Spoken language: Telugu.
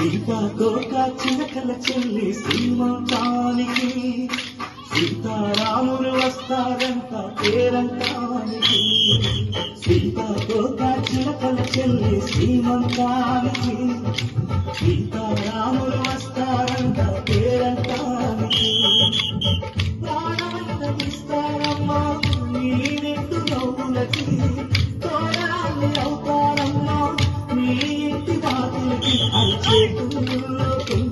శిల్ప కోట చిలకల చెల్లి శ్రీమంతానికి. సీతారాములు వస్తారంట పేరంటానికి. సీత కోట చిలకల చెల్లి శ్రీమంతానికి. సీతారాములు వస్తారంట పేరంటానికి. ప్రాణమంత ఇస్తారమ్మా నీ నిండు నవ్వులకి Itu.